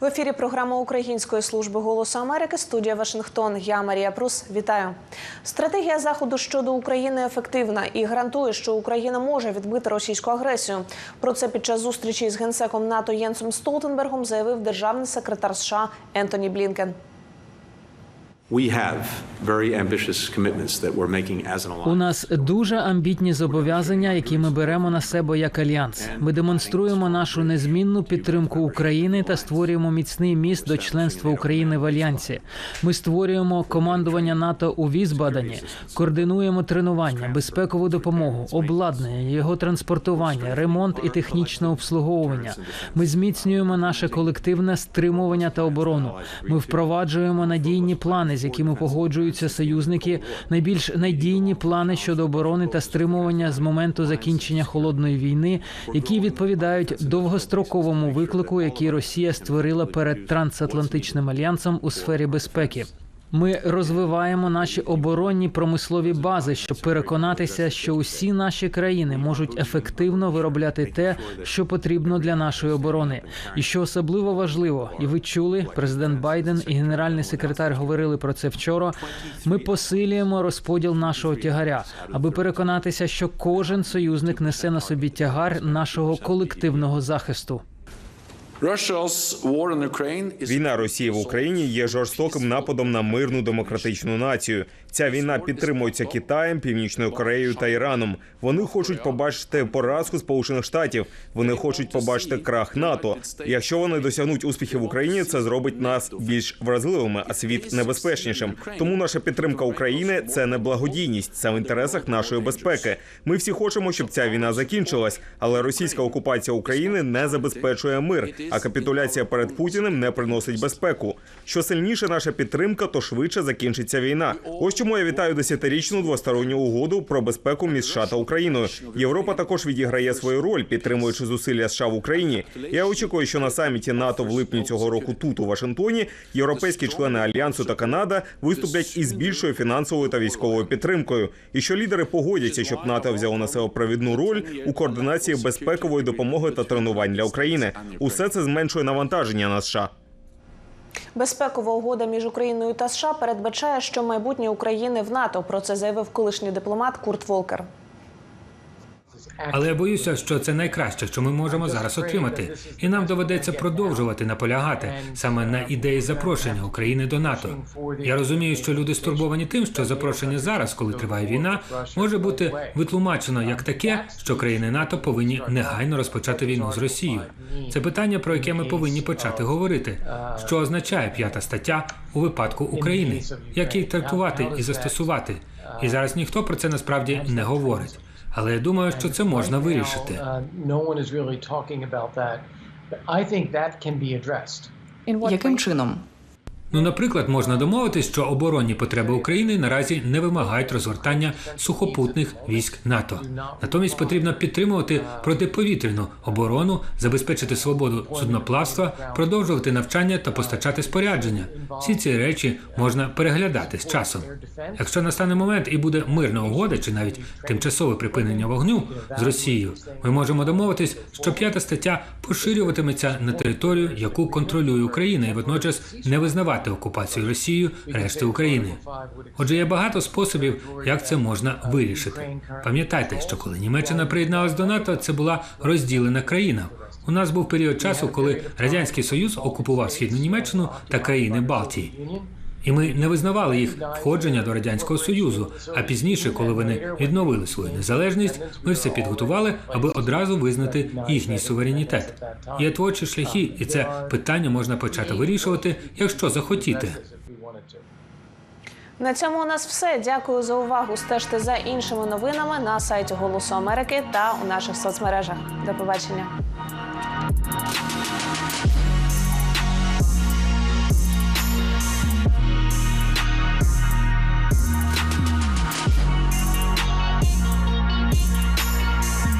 В ефірі програма Української служби голосу Америки. Студія Вашингтон. Я Марія Прус. Вітаю. Стратегія заходу щодо України ефективна і гарантує, що Україна може відбити російську агресію. Про це під час зустрічі з генсеком НАТО Єнсом Столтенбергом заявив державний секретар США Ентоні Блінкен. У нас дуже амбітні зобов'язання, які ми беремо на себе як альянс. Ми демонструємо нашу незмінну підтримку України та створюємо міцний міст до членства України в альянсі. Ми створюємо командування НАТО у Візбадані, координуємо тренування, безпекову допомогу, обладнання, його транспортування, ремонт і технічне обслуговування. Ми зміцнюємо наше колективне стримування та оборону. Ми впроваджуємо надійні плани, з якими погоджуються союзники, найбільш надійні плани щодо оборони та стримування з моменту закінчення холодної війни, які відповідають довгостроковому виклику, який Росія створила перед трансатлантичним альянсом у сфері безпеки. Ми розвиваємо наші оборонні промислові бази, щоб переконатися, що усі наші країни можуть ефективно виробляти те, що потрібно для нашої оборони. І що особливо важливо, і ви чули, президент Байден і генеральний секретар говорили про це вчора. Ми посилюємо розподіл нашого тягаря, аби переконатися, що кожен союзник несе на собі тягар нашого колективного захисту. Війна Росії в Україні є жорстоким нападом на мирну демократичну націю. Ця війна підтримується Китаєм, Північною Кореєю та Іраном. Вони хочуть побачити поразку Сполучених Штатів. Вони хочуть побачити крах НАТО. Якщо вони досягнуть успіхів в Україні, це зробить нас більш вразливими, а світ небезпечнішим. Тому наша підтримка України це не благодійність, це в інтересах нашої безпеки. Ми всі хочемо, щоб ця війна закінчилась, але російська окупація України не забезпечує мир, а капітуляція перед Путіним не приносить безпеку. Що сильніше наша підтримка, то швидше закінчиться війна. Ось чому я вітаю десятирічну двосторонню угоду про безпеку між США та Україною. Європа також відіграє свою роль, підтримуючи зусилля США в Україні. Я очікую, що на саміті НАТО в липні цього року тут у Вашингтоні європейські члени альянсу та Канада виступлять із більшою фінансовою та військовою підтримкою, і що лідери погодяться, щоб НАТО взяло на себе провідну роль у координації безпекової допомоги та тренувань для України. Усе це зменшує навантаження на США. Безпекова угода між Україною та США передбачає, що майбутнє України в НАТО. Про це заявив колишній дипломат Курт Волкер. Але я боюся, що це найкраще, що ми можемо зараз отримати, і нам доведеться продовжувати наполягати саме на ідеї запрошення України до НАТО. Я розумію, що люди стурбовані тим, що запрошення зараз, коли триває війна, може бути витлумачено як таке, що країни НАТО повинні негайно розпочати війну з Росією. Це питання, про яке ми повинні почати говорити. Що означає п'ята стаття у випадку України, як її трактувати і застосувати. І зараз ніхто про це насправді не говорить. Але я думаю, що це можна вирішити. Uh. Яким чином? Ну, наприклад, можна домовитись, що оборонні потреби України наразі не вимагають розгортання сухопутних військ НАТО. Натомість потрібно підтримувати протиповітряну оборону, забезпечити свободу судноплавства, продовжувати навчання та постачати спорядження. Всі ці речі можна переглядати з часом. Якщо настане момент і буде мирна угода, чи навіть тимчасове припинення вогню з Росією, ми можемо домовитись, що п'ята стаття поширюватиметься на територію, яку контролює Україна, і водночас не визнавати окупацію Росією решти України. Отже, є багато способів, як це можна вирішити. Пам'ятайте, що коли Німеччина приєдналась до НАТО, це була розділена країна. У нас був період часу, коли радянський союз окупував східну Німеччину та країни Балтії. І ми не визнавали їх входження до радянського союзу. А пізніше, коли вони відновили свою незалежність, ми все підготували, аби одразу визнати їхній суверенітет. Є творчі шляхи, і це питання можна почати вирішувати, якщо захотіти. На цьому у нас все. Дякую за увагу. Стежте за іншими новинами на сайті Голосу Америки та у наших соцмережах. До побачення.